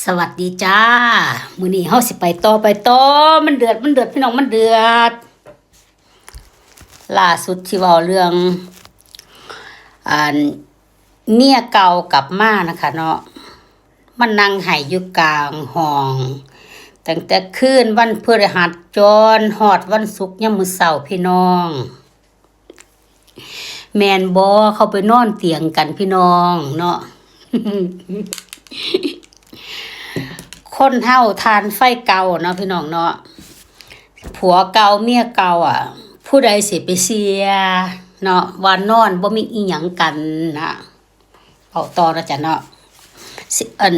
สวัสดีจ้า มือนี้เฮาสิไปต่อไปต่อมันเดือดมันเดือดพี่น้องมันเดือด ล่าสุดที่เว้าเรื่องอ่าเมียเก่ากลับมานะคะ เนาะมันนั่งไห้อยู่กลางห้อง ตั้งแต่คืนวันพฤหัสจนฮอดวันศุกร์ยามมื้อเช้าพี่น้อง แมนบอเขาไปนอนเตียงกันพี่น้อง เนาะ คนเฮาทานไฟเก่าเนาะพี่น้องเนาะผัวเก่าเมียเก่าอะ ผู้ใดสิไปเสียเนาะวานนอนบ่มีอีหยังกันนะเอาต่อนะจ๊ะเนาะอัน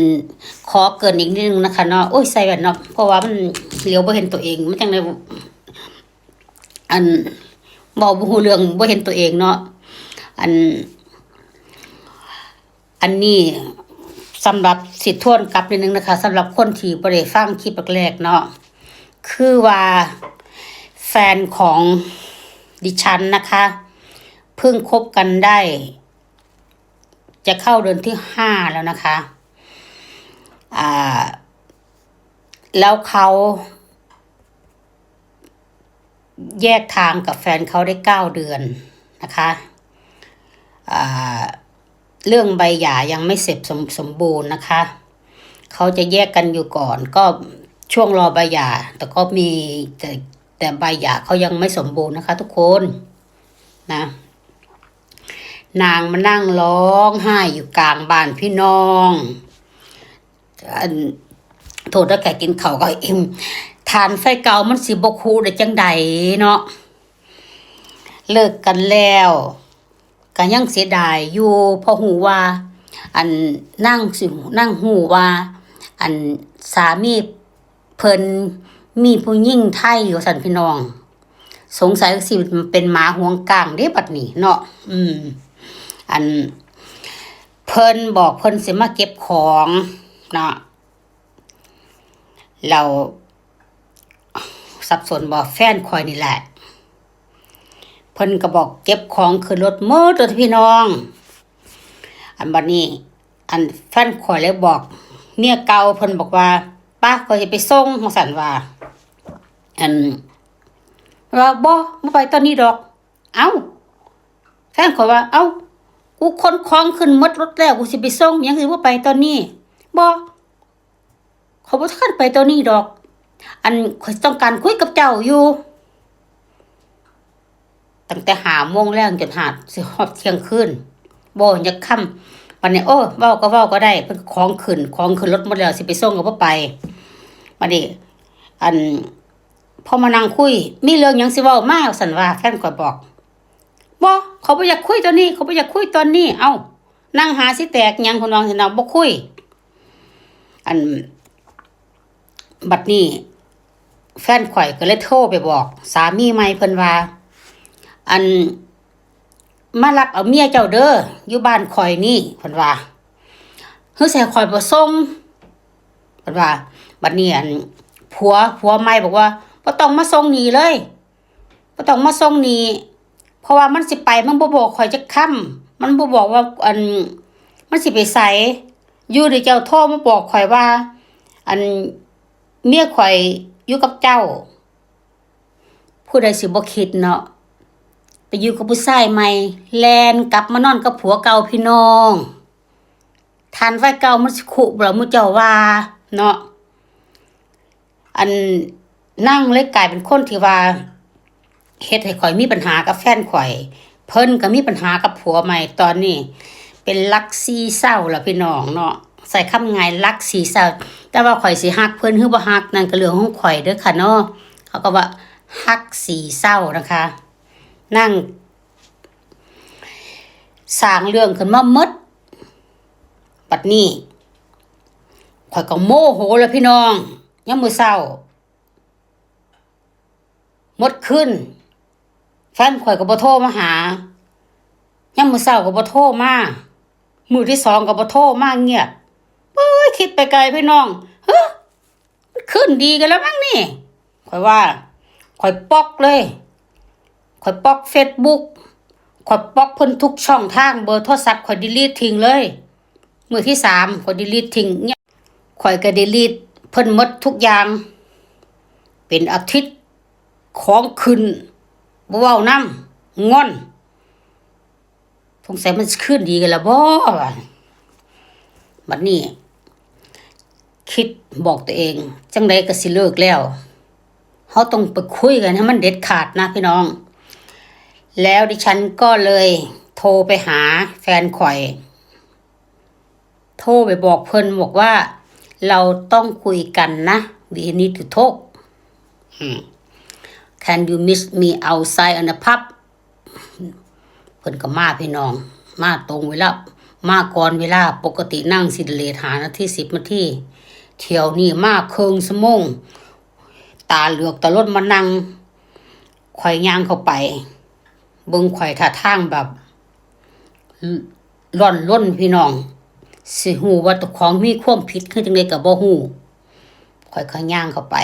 ขอเกินอีกนิดนึงนะคะเนาะโอ้ยใส่แว่นเนาะเพราะว่ามันเหลียวบ่เห็นตัวเองมันจังไดอันบอกบ่ฮู้เรื่องบ่เห็นตัวเองเนาะอัน อันนี้ สำหรับสิทธวนกลับนิดนึงนะคะสำหรับคนที่บริฟังคลิปแรกเนาะคือว่าแฟนของดิฉันนะคะ เพิ่งคบกันได้ จะเข้าเดือนที่ห้าแล้วนะคะอ่าแล้วเขาแยกทางกับแฟนเขาได้เก้าเดือนนะคะอ่า เรื่องใบหย่ายังไม่เสร็จสมสมบูรณ์นะคะ เขาจะแยกกันอยู่ก่อน ก็ช่วงรอใบหย่าแต่ก็มีแต่แต่ใบหย่าเขายังไม่สมบูรณ์นะคะ ทุกคนนะ นางมานั่งร้องไห้อยู่กลางบ้านพี่น้องอันโทษถ้าแกกินเขาก็เอ็มทานไฟเก่ามันสิบกคูได้จังใดเนาะเลิกกันแล้ว ก็ยังเสียดายอยู่พอหูว่า อันนั่งสินั่งหูว่า อันสามีเพิ่นมีผู้ยิ่งไทยอยู่สันพี่น้อง สงสัยสิเป็นหมาห่วงกลางเด้บัดนี้เนาะอืม อัน เพิ่นบอกเพิ่นสิมาเก็บของเนาะเราสับสนบอกแฟนคอยนี่แหละ เพิ่นก็บอกเก็บของขึ้นรถมืดตัวพี่น้อง อันบัดนี้ อันแฟนข่อยเลยบอก เมียเก่าเพิ่นบอกว่าป้าก็จะไปส่งมาสันว่า อันว่าบ่บ่ไปตอนนี้ดอก เอ้าแฟนข่อยว่า เอ้ากูขนของขึ้นมดรถแล้วกูสิไปส่งยังสิบ่าไปตอนนี้บ่เขาบ่ทันไปตอนนี้ดอก อันข่อยต้องการคุยกับเจ้าอยู่ ตั้งแต่หาโมงแรงจนหาดสิฮอดเที่ยงคืนโบอยากค่ำวันนี้โอ้เว้าก็เว้าก็ได้เพิ่นของขึ้นของขึ้นรถหมดแล้วสิไปส่งก็บ่ไปวันนี้อันพอมานั่งคุย มีเรื่องหยังสิเว้ามาสันว่าแฟนก็บอกบ่เขาบ่อยากคุยตอนนี้ เขาบ่อยากคุยตอนนี้ เอ้านั่งหาสิแตกหยังคนน้องสิเนาบ่คุย อัน บัดนี้ แฟนข่อยก็เลยโทรไปบอก สามีใหม่เพิ่นว่า อันมารับเอาเมียเจ้าเด้ออยู่บ้านคอยนี่เพิ่นว่าเฮ้ยใส่คอยบ่ส่งเพิ่นว่าบัดนี้อันผัวผัวใหม่บอกว่าบ่ต้องมาส่งนี่เลยบ่ต้องมาส่งนี่เพราะว่ามันสิไปมันบ่บอกข่อยจักค่ำมันบ่บอกว่าอันมันสิไปไสอยู่ที่เจ้าโทรมาบอกข่อยว่า อันเมียข่อยอยู่กับเจ้า ผู้ใดสิบ่คิดเนาะ อยู่กับผู้ชายใหม่ แลนกลับมานอนกับผัวเก่าพี่น้องทานไฟเก่ามันสิขุบ่มุเจ้าว่าเนาะอันนั่งเลยกลายเป็นคนที่ว่าเฮ็ดให้ข่อยมีปัญหากับแฟนข่อย เพิ่นก็มีปัญหากับผัวใหม่ตอนนี้ เป็นลักซีเศร้าล่ะพี่น้องเนาะใส่คำไงลักซีเศร้าแต่ว่าข่อยสิฮักเพิ่นหรือบ่ฮักนั่นก็เรื่องของข่อยเด้อค่ะเนาะเขาก็ว่าฮักสีเศร้านะคะ นั่งสร้างเรื่องขึ้นมาหมดปัดนี้ข่อยก็โมโหแล้วพี่น้องยังมือเศร้ามดขึ้น แฟนข่อยก็บ่โทรมาหายังมือเศร้าก็บ่โทรมามือที่สองก็บ่โทรมาเงียบเอ้ยคิดไปไกลพี่น้องเฮ้ขึ้นดีกันแล้วมั้งนี่ข่อยว่าข่อยปอกเลย ข่อยปอกเฟซบุ๊กข่อยปอกเพิ่นทุกช่องทางเบอร์โทรศัพท์ข่อยดีลีททิ้งเลยมือที่สามข่อยดีลีททิ้งเนี่ยข่อยก็ด้รีดเพิ่นหมดทุกอย่าง เป็นอาทิตย์ของขึ้นบ่เว้านำงอนสงสัยมันขึ้นดีกันละบ่วะบัดนี้ คิดบอกตัวเอง จังไดก็สิเลิกแล้วเฮาต้องไปคุยกันให้มันเด็ดขาดนะพี่น้อง แล้วดิฉันก็เลยโทรไปหาแฟนข่อย โทรไปบอกเพิ่นบอกว่า เราต้องคุยกันนะ we need to talk can you miss me outside on the pub เพิ่นก็มาพี่น้อง มาตรงเวลามาก่อนเวลาปกตินั่งสิเลทหานาที่สิบนาทีเที่ยวนี่มาเคิงสมงตาเหลือกตะลดมานั่งข่อยย่างเข้าไป เบิ่งข่อยท่าทางแบบร่อนล้นพี่น้อง สิหูว่าตัวของมีความผิดคือจังไดก็บ่ฮู้ข่อยก็ย่างเข้าไป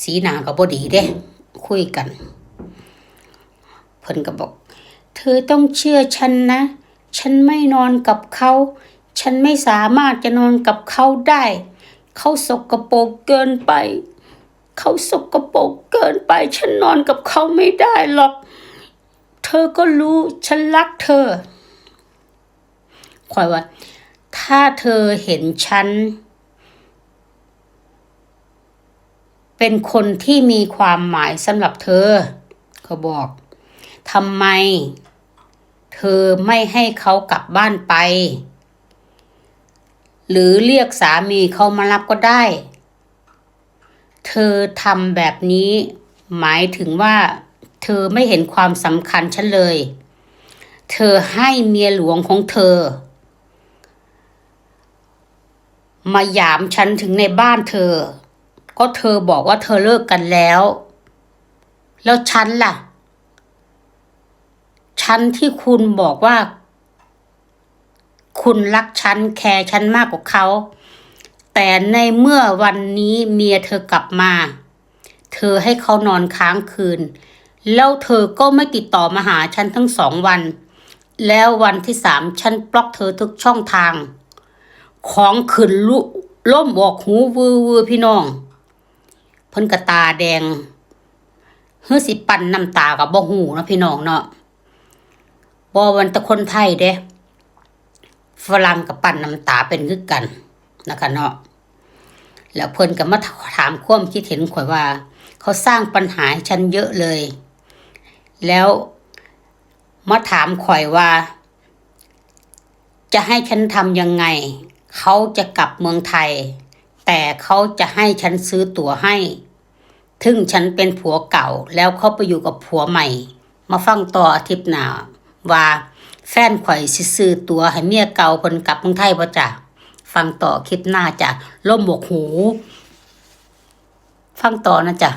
สีหน้าก็บ่ดีเด้ คุยกันเพิ่นก็บอก เธอต้องเชื่อฉันนะ ฉันไม่นอนกับเขา ฉันไม่สามารถจะนอนกับเขาได้ เขาสกปรกเกินไป เขาสกปรกเกินไปฉันนอนกับเขาไม่ได้หรอก เธอก็รู้ฉันรักเธอคอยว่า ถ้าเธอเห็นฉัน เป็นคนที่มีความหมายสำหรับเธอ เขาบอกทำไม เธอไม่ให้เขากลับบ้านไป หรือเรียกสามีเขามารับก็ได้ เธอทำแบบนี้ หมายถึงว่า เธอไม่เห็นความสำคัญฉันเลย เธอให้เมียหลวงของเธอ มาหยามฉันถึงในบ้านเธอ ก็เธอบอกว่าเธอเลิกกันแล้ว แล้วฉันล่ะ ฉันที่คุณบอกว่า คุณรักฉันแคร์ฉันมากกว่าเขา แต่ในเมื่อวันนี้เมียเธอกลับมา เธอให้เขานอนค้างคืน แล้วเธอก็ไม่ติดต่อมาหาฉันทั้งสองวัน แล้ววันที่สามฉันบล็อกเธอทุกช่องทาง ของขึ้นลุล่มออกหูวือวือพี่น้องเพิ่นกระตาแดงเฮือสิปั่นน้ำตากับบ่หูนะพี่น้องเนาะบ่วันตะคนไทยเด้ฝรั่งกับปั่นน้ำตาเป็นคือกันนะคะเนาะ แล้วเพิ่นก็มาถามความคิดเห็นข่อยว่า เขาสร้างปัญหาฉันเยอะเลย แล้วมาถามข่อยว่า จะให้ฉันทำยังไง เขาจะกลับเมืองไทย แต่เขาจะให้ฉันซื้อตั๋วให้ถึงฉันเป็นผัวเก่าแล้วเขาไปอยู่กับผัวใหม่ มาฟังต่ออาทิตย์หน้าว่าแฟนข่อยสิซื้อตั๋วให้เมียเก่าเพิ่นกลับเมืองไทยบ่จ้ะ ฟังต่อคลิปหน้าจ้ะล่มบวกหู ฟังต่อนะจ๊ะ